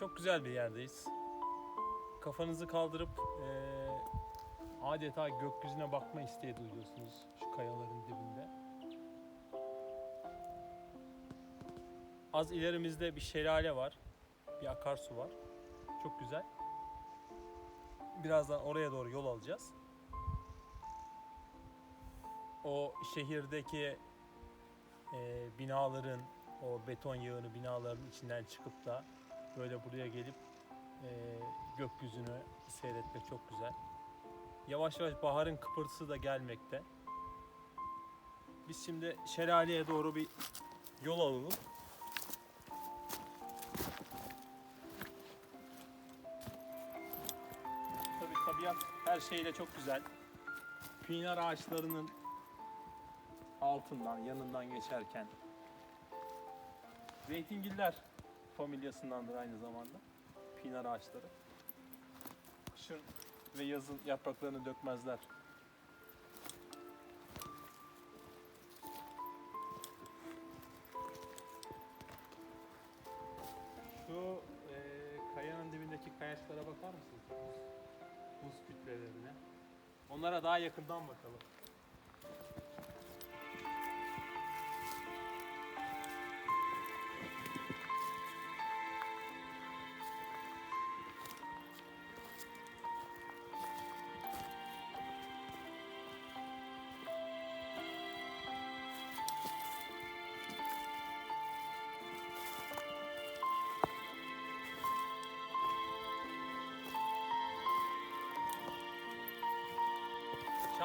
Çok güzel bir yerdeyiz. Kafanızı kaldırıp eee, adeta gökyüzüne bakma isteği duyuyorsunuz şu kayaların dibinde. Az ilerimizde bir şelale var. Bir akarsu var. Çok güzel. Birazdan oraya doğru yol alacağız. O şehirdeki eee, binaların, o beton yığını binaların içinden çıkıp da böyle buraya gelip eee, gökyüzünü seyretmek çok güzel. Yavaş yavaş baharın kıpırtısı da gelmekte. Biz şimdi şelaleye doğru bir yol alalım. Tabii tabiat her şeyle çok güzel. Pinar ağaçlarının altından, yanından geçerken Zeytingiller familyasındandır aynı zamanda. Pinar ağaçları. Kışın ve yazın yapraklarını dökmezler. Şu eee, kayanın dibindeki kayaçlara bakar mısınız? Buz kütlelerine. Onlara daha yakından bakalım.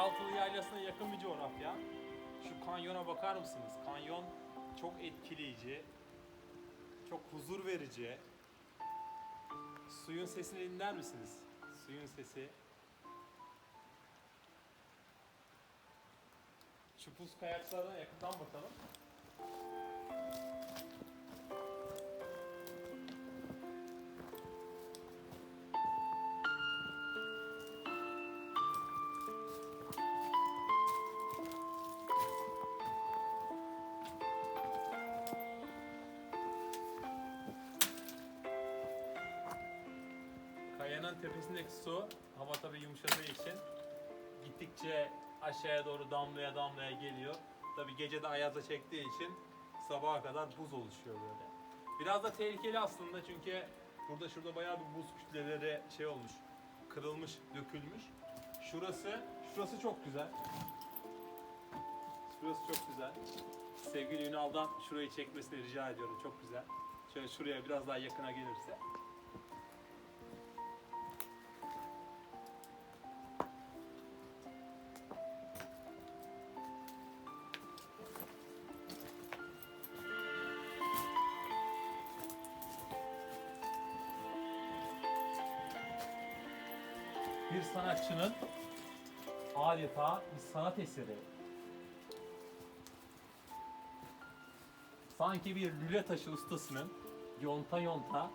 Çaltılı Yaylası'na yakın bir coğrafya. Şu kanyona bakar mısınız? Kanyon çok etkileyici, çok huzur verici. Suyun sesini dinler misiniz? Suyun sesi. Şu buz kayaçlarına yakından bakalım. Kayanın tepesindeki su hava tabii yumuşadığı için gittikçe aşağıya doğru damlaya damlaya geliyor. Tabii gece de ayaza çektiği için sabaha kadar buz oluşuyor böyle. Biraz da tehlikeli aslında çünkü burada şurada bayağı bir buz kütleleri şey olmuş, kırılmış, dökülmüş. Şurası, şurası çok güzel. Şurası çok güzel. Sevgili Ünal'dan şurayı çekmesini rica ediyorum. Çok güzel. Şöyle şuraya biraz daha yakına gelirse. Bir sanatçının adeta bir sanat eseri. Sanki bir lüle taşı ustasının yonta yonta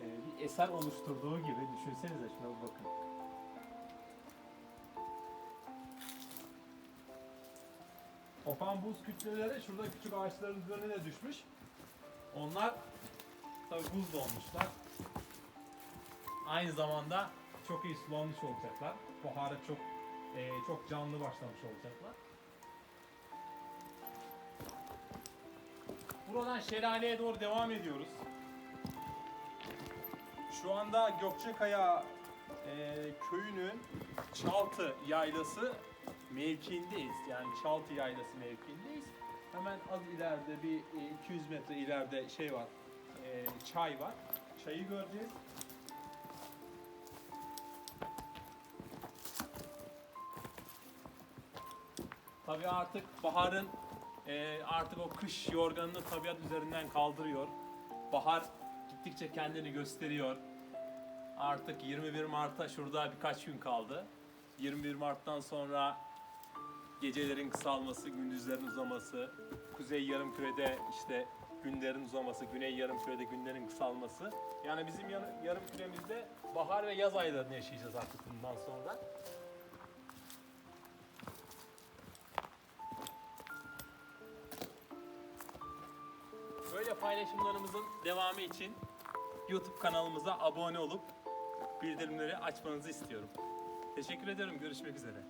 e, bir eser oluşturduğu gibi düşünsenize şuna bakın. Kopan buz kütleleri şurada küçük ağaçların üzerine düşmüş. Onlar tabi buzla olmuşlar. Aynı zamanda çok iyi sulanmış olacaklar. Baharı çok e, çok canlı başlamış olacaklar. Buradan şelaleye doğru devam ediyoruz. Şu anda Gökçekaya e, köyünün Çaltı Yaylası mevkiindeyiz. Yani Çaltı Yaylası mevkiindeyiz. Hemen az ileride bir e, 200 metre ileride şey var. e, çay var. Çayı göreceğiz. Tabii artık baharın e, artık o kış yorganını tabiat üzerinden kaldırıyor. Bahar gittikçe kendini gösteriyor. Artık 21 Mart'a şurada birkaç gün kaldı. 21 Mart'tan sonra gecelerin kısalması, gündüzlerin uzaması, kuzey yarımkürede işte günlerin uzaması, güney yarımkürede günlerin kısalması. Yani bizim yarı- yarımküremizde bahar ve yaz aylarını yaşayacağız artık bundan sonra. Böyle paylaşımlarımızın devamı için YouTube kanalımıza abone olup bildirimleri açmanızı istiyorum. Teşekkür ediyorum. Görüşmek üzere.